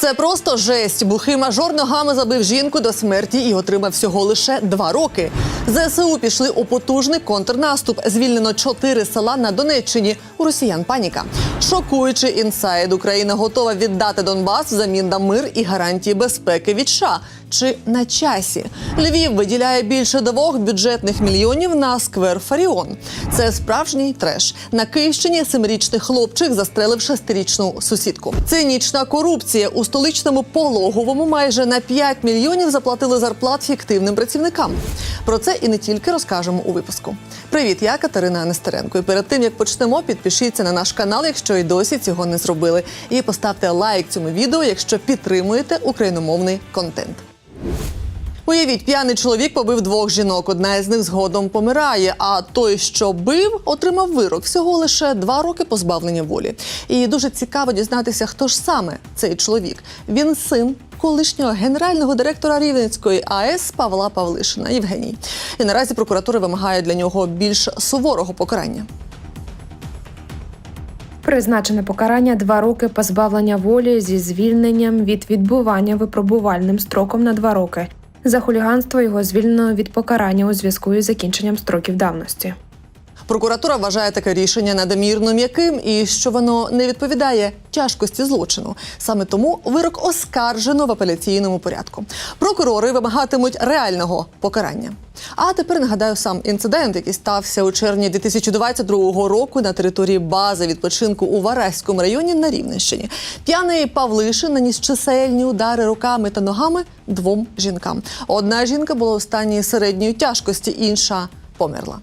Це просто жесть. Бухий мажор ногами забив жінку до смерті і отримав всього лише два роки. ЗСУ пішли у потужний контрнаступ. Звільнено чотири села на Донеччині. У росіян паніка. Шокуючий інсайд. Україна готова віддати Донбас взамін на мир і гарантії безпеки від США. Чи на часі Львів виділяє більше двох бюджетних мільйонів на сквер Фаріон. Це справжній треш. На Київщині семирічний хлопчик застрелив шестирічну сусідку. Цинічна корупція у столичному пологовому майже на 5 мільйонів заплатили зарплат фіктивним працівникам. Про це і не тільки розкажемо у випуску. Привіт, я Катерина Нестеренко. І перед тим як почнемо, підпишіться на наш канал, якщо і досі цього не зробили. І поставте лайк цьому відео, якщо підтримуєте україномовний контент. Уявіть, п'яний чоловік побив двох жінок. Одна із них згодом помирає. А той, що бив, отримав вирок всього лише два роки позбавлення волі. І дуже цікаво дізнатися, хто ж саме цей чоловік. Він син колишнього генерального директора Рівненської АЕС Павла Павлишина Євгеній. І наразі прокуратура вимагає для нього більш суворого покарання. Призначене покарання два роки позбавлення волі зі звільненням від відбування випробувальним строком на два роки. За хуліганство його звільнено від покарання у зв'язку із закінченням строків давності. Прокуратура вважає таке рішення надмірно м'яким і що воно не відповідає тяжкості злочину. Саме тому вирок оскаржено в апеляційному порядку. Прокурори вимагатимуть реального покарання. А тепер нагадаю сам інцидент, який стався у червні 2022 року на території бази відпочинку у Вараському районі на Рівненщині. П'яний Павлишин наніс чисельні удари руками та ногами двом жінкам. Одна жінка була у стані середньої тяжкості, інша померла.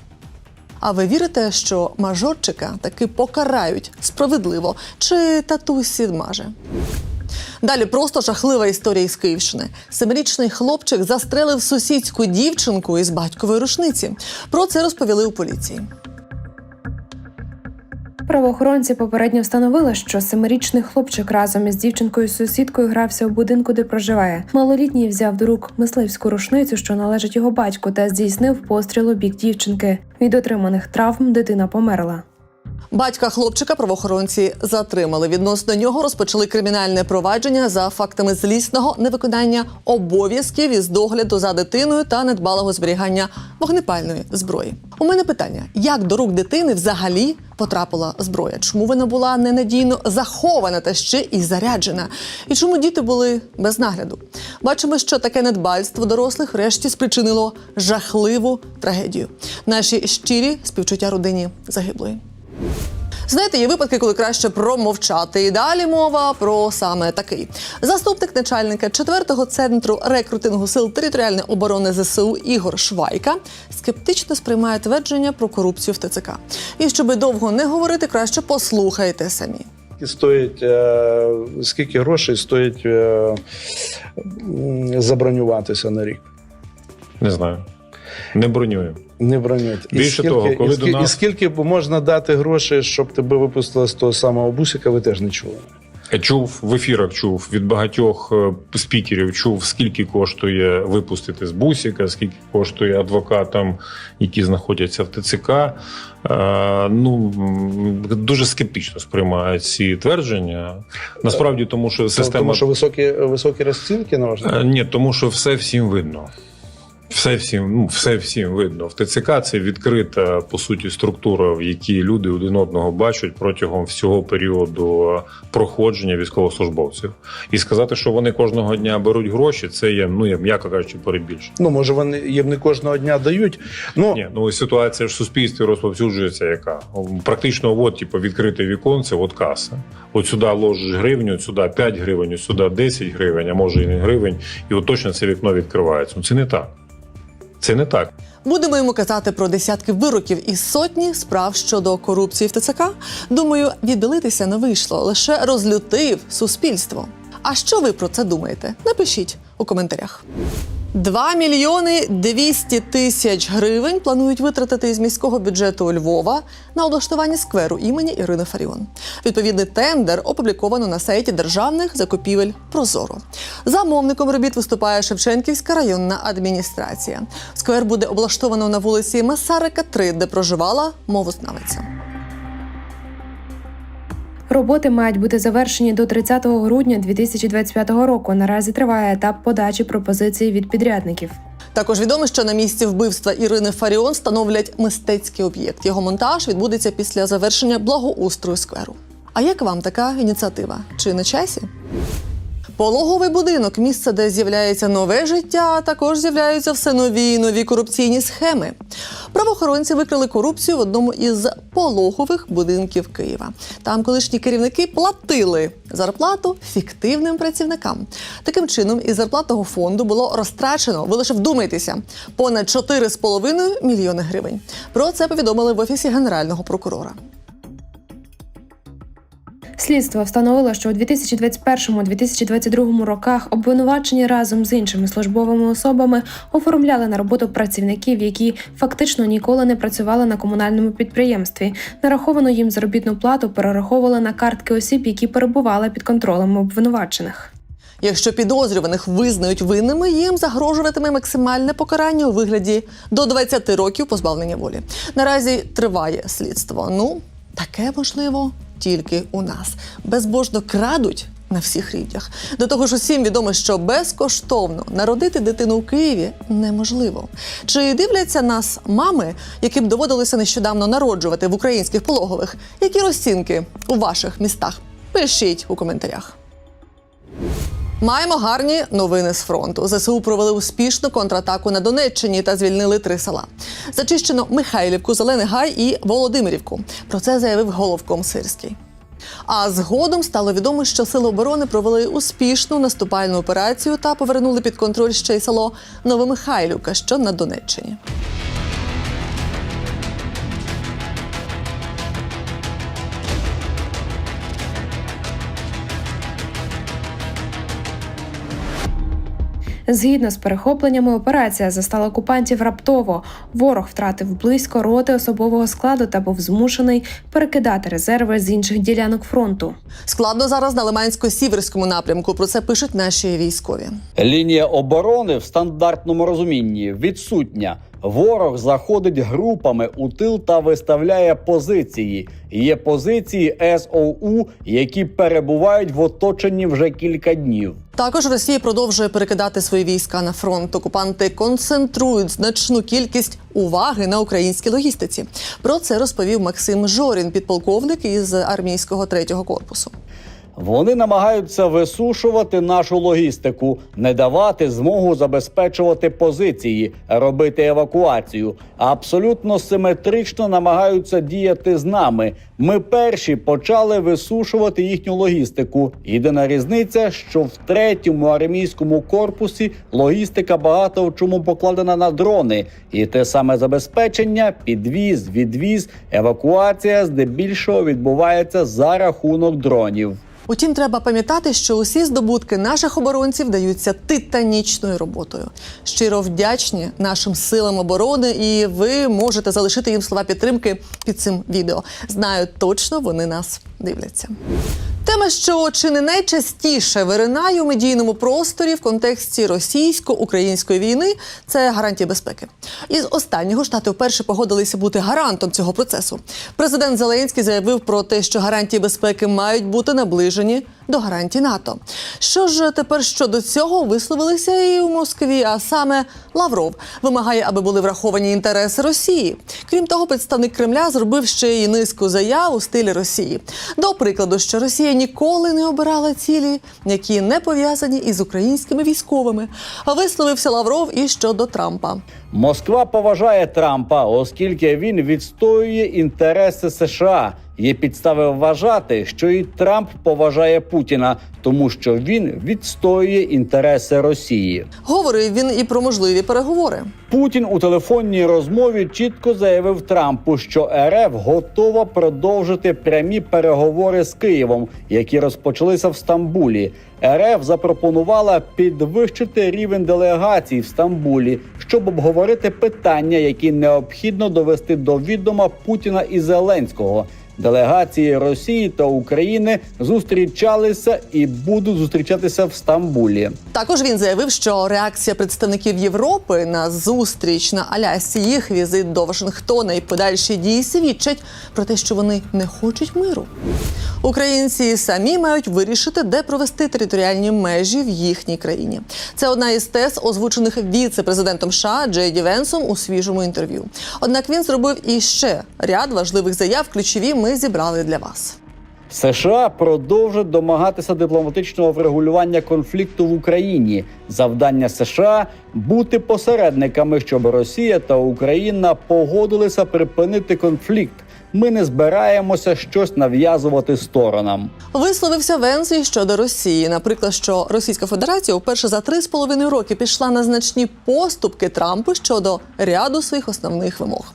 А ви вірите, що мажорчика таки покарають справедливо? Чи татусі маже? Далі просто жахлива історія із Київщини. Семирічний хлопчик застрелив сусідську дівчинку із батькової рушниці. Про це розповіли у поліції. Правоохоронці попередньо встановили, що семирічний хлопчик разом із дівчинкою сусідкою грався в будинку, де проживає. Малолітній взяв до рук мисливську рушницю, що належить його батьку, та здійснив постріл у бік дівчинки. Від отриманих травм дитина померла. Батька хлопчика правоохоронці затримали. Відносно нього розпочали кримінальне провадження за фактами злісного невиконання обов'язків із догляду за дитиною та недбалого зберігання вогнепальної зброї. У мене питання: як до рук дитини взагалі потрапила зброя? Чому вона була ненадійно захована та ще і заряджена? І чому діти були без нагляду? Бачимо, що таке недбальство дорослих врешті спричинило жахливу трагедію. Наші щирі співчуття родині загиблої. Знаєте, є випадки, коли краще промовчати. І далі мова про саме такий. Заступник начальника 4-го центру рекрутингу сил територіальної оборони ЗСУ Ігор Швайка скептично сприймає твердження про корупцію в ТЦК. І щоби довго не говорити, краще послухайте самі. Стоїть, е, скільки грошей стоїть е, забронюватися на рік? Не знаю. Не бронюю. Не бронюють. Більше того, коли і, скільки, до нас- і скільки можна дати грошей, щоб тебе випустили з того самого бусика, ви теж не чули. Чув в ефірах, чув від багатьох е, спікерів, чув, скільки коштує випустити з бусика, скільки коштує адвокатам, які знаходяться в ТЦК. Е, ну дуже скептично сприймають ці твердження. Насправді, тому що система Тому що високі, високі розцінки на ваш Е, Ні, тому що все всім видно. Все всім, ну, все всім видно. В ТЦК це відкрита по суті структура, в якій люди один одного бачать протягом всього періоду проходження військовослужбовців. І сказати, що вони кожного дня беруть гроші, це є, ну я м'яко кажучи, перебільшення. Ну, може, вони їм не кожного дня дають. Ну, Ні, ну ситуація в суспільстві розповсюджується яка? Практично от, типу, відкрите віконце, от каса. От сюди ложиш гривню, от сюди 5 гривень, от сюди 10 гривень, а може і не гривень, і от точно це вікно відкривається. Ну це не так. Це не так. Будемо йому казати про десятки вироків і сотні справ щодо корупції в ТЦК. Думаю, відбилитися не вийшло, лише розлютив суспільство. А що ви про це думаєте? Напишіть у коментарях. 2 мільйони 200 тисяч гривень планують витратити із міського бюджету Львова на облаштування скверу імені Ірини Фаріон. Відповідний тендер опубліковано на сайті державних закупівель Прозоро. Замовником робіт виступає Шевченківська районна адміністрація. Сквер буде облаштовано на вулиці Масарика, 3, де проживала мовознавиця. Роботи мають бути завершені до 30 грудня 2025 року. Наразі триває етап подачі пропозицій від підрядників. Також відомо, що на місці вбивства Ірини Фаріон встановлять мистецький об'єкт. Його монтаж відбудеться після завершення благоустрою скверу. А як вам така ініціатива? Чи на часі? Пологовий будинок місце, де з'являється нове життя, а також з'являються все нові і нові корупційні схеми. Правоохоронці викрили корупцію в одному із пологових будинків Києва. Там колишні керівники платили зарплату фіктивним працівникам. Таким чином, із зарплатного фонду було розтрачено, ви лише вдумайтеся, понад 4,5 мільйони гривень. Про це повідомили в офісі генерального прокурора. Слідство встановило, що у 2021-2022 роках обвинувачені разом з іншими службовими особами оформляли на роботу працівників, які фактично ніколи не працювали на комунальному підприємстві. Нараховану їм заробітну плату перераховували на картки осіб, які перебували під контролем обвинувачених. Якщо підозрюваних визнають винними, їм загрожуватиме максимальне покарання у вигляді до 20 років позбавлення волі. Наразі триває слідство. Ну, таке можливо тільки у нас. Безбожно крадуть на всіх рівнях. До того ж, усім відомо, що безкоштовно народити дитину в Києві неможливо. Чи дивляться нас мами, яким доводилося нещодавно народжувати в українських пологових? Які розцінки у ваших містах? Пишіть у коментарях. Маємо гарні новини з фронту. ЗСУ провели успішну контратаку на Донеччині та звільнили три села. Зачищено Михайлівку, Зелений Гай і Володимирівку. Про це заявив головком Сирський. А згодом стало відомо, що сили оборони провели успішну наступальну операцію та повернули під контроль ще й село Новомихайлівка, що на Донеччині. Згідно з перехопленнями, операція застала окупантів раптово. Ворог втратив близько роти особового складу та був змушений перекидати резерви з інших ділянок фронту. Складно зараз на Лимансько-Сіверському напрямку. Про це пишуть наші військові. Лінія оборони в стандартному розумінні відсутня. Ворог заходить групами у тил та виставляє позиції. Є позиції СОУ, які перебувають в оточенні вже кілька днів. Також Росія продовжує перекидати свої війська на фронт. Окупанти концентрують значну кількість уваги на українській логістиці. Про це розповів Максим Жорін, підполковник із армійського третього корпусу. Вони намагаються висушувати нашу логістику, не давати змогу забезпечувати позиції, робити евакуацію. Абсолютно симетрично намагаються діяти з нами. Ми перші почали висушувати їхню логістику. Єдина різниця, що в третьому армійському корпусі логістика багато в чому покладена на дрони, і те саме забезпечення, підвіз, відвіз, евакуація здебільшого відбувається за рахунок дронів. Утім, треба пам'ятати, що усі здобутки наших оборонців даються титанічною роботою. Щиро вдячні нашим силам оборони, і ви можете залишити їм слова підтримки під цим відео. Знаю точно, вони нас дивляться. Тема, що чи не найчастіше виринає у медійному просторі в контексті російсько-української війни, це гарантія безпеки. Із останнього штати вперше погодилися бути гарантом цього процесу. Президент Зеленський заявив про те, що гарантії безпеки мають бути наближені до гарантій НАТО. Що ж тепер щодо цього висловилися і у Москві, а саме Лавров вимагає, аби були враховані інтереси Росії. Крім того, представник Кремля зробив ще й низку заяв у стилі Росії. До прикладу, що Росія ніколи не обирала цілі, які не пов'язані із українськими військовими. Висловився Лавров і щодо Трампа. Москва поважає Трампа, оскільки він відстоює інтереси США. Є підстави вважати, що і Трамп поважає Путіна, тому що він відстоює інтереси Росії. Говорив він і про можливі переговори. Путін у телефонній розмові чітко заявив Трампу, що РФ готова продовжити прямі переговори з Києвом, які розпочалися в Стамбулі. РФ запропонувала підвищити рівень делегацій в Стамбулі, щоб обговорити питання, які необхідно довести до відома Путіна і Зеленського. Делегації Росії та України зустрічалися і будуть зустрічатися в Стамбулі. Також він заявив, що реакція представників Європи на зустріч на Алясі їх візит до Вашингтона і подальші дії свідчать про те, що вони не хочуть миру. Українці самі мають вирішити, де провести територіальні межі в їхній країні. Це одна із тез, озвучених віце-президентом США Джей Ді Венсом у свіжому інтерв'ю. Однак він зробив іще ряд важливих заяв. Ключові ми зібрали для вас. США продовжать домагатися дипломатичного врегулювання конфлікту в Україні. Завдання США бути посередниками, щоб Росія та Україна погодилися припинити конфлікт. Ми не збираємося щось нав'язувати сторонам. Висловився Венс щодо Росії. Наприклад, що Російська Федерація вперше за три з половиною роки пішла на значні поступки Трампу щодо ряду своїх основних вимог.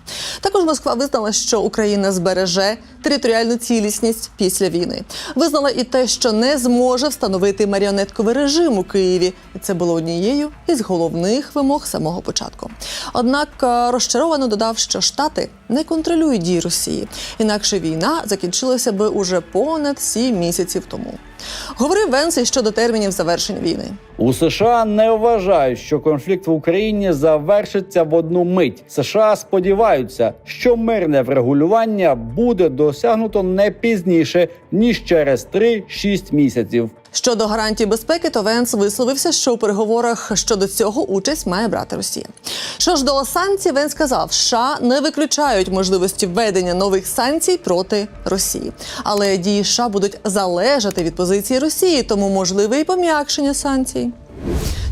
Також Москва визнала, що Україна збереже територіальну цілісність після війни. Визнала і те, що не зможе встановити маріонетковий режим у Києві. І це було однією із головних вимог самого початку. Однак е, розчаровано додав, що Штати не контролюють дії Росії, інакше війна закінчилася би уже понад сім місяців тому. Говорив Венсі щодо термінів завершення війни. У США не вважають, що конфлікт в Україні завершиться в одну мить. США сподіваються, що мирне врегулювання буде досягнуто не пізніше ніж через 3-6 місяців. Щодо гарантій безпеки, то Венс висловився, що у переговорах щодо цього участь має брати Росія. Що ж до санкцій, Венс сказав, США не виключають можливості введення нових санкцій проти Росії, але дії США будуть залежати від позиції Росії, тому можливе і пом'якшення санкцій.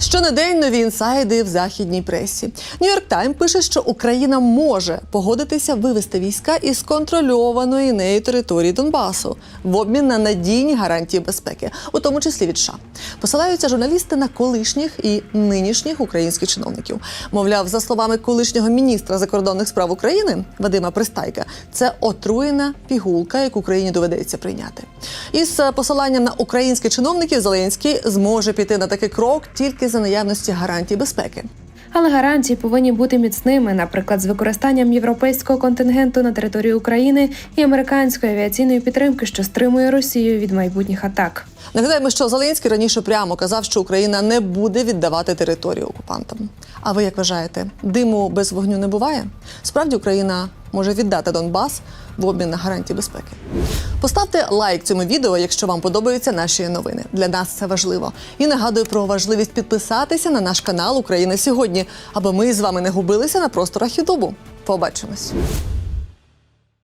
Щонедень нові інсайди в західній пресі. Нью-Йорк Тайм пише, що Україна може погодитися вивести війська із контрольованої нею території Донбасу в обмін на надійні гарантії безпеки, у тому числі від США. Посилаються журналісти на колишніх і нинішніх українських чиновників. Мовляв, за словами колишнього міністра закордонних справ України Вадима Пристайка, це отруєна пігулка, яку Україні доведеться прийняти. Із е, посиланням на українських чиновників Зеленський зможе піти на такий крок тільки за наявності гарантій безпеки. Але гарантії повинні бути міцними, наприклад, з використанням європейського контингенту на території України і американської авіаційної підтримки, що стримує Росію від майбутніх атак. Нагадаємо, що Зеленський раніше прямо казав, що Україна не буде віддавати територію окупантам. А ви як вважаєте, диму без вогню не буває? Справді Україна може віддати Донбас в обмін на гарантії безпеки. Поставте лайк цьому відео, якщо вам подобаються наші новини. Для нас це важливо. І нагадую про важливість підписатися на наш канал Україна сьогодні, аби ми з вами не губилися на просторах Ютубу. Побачимось.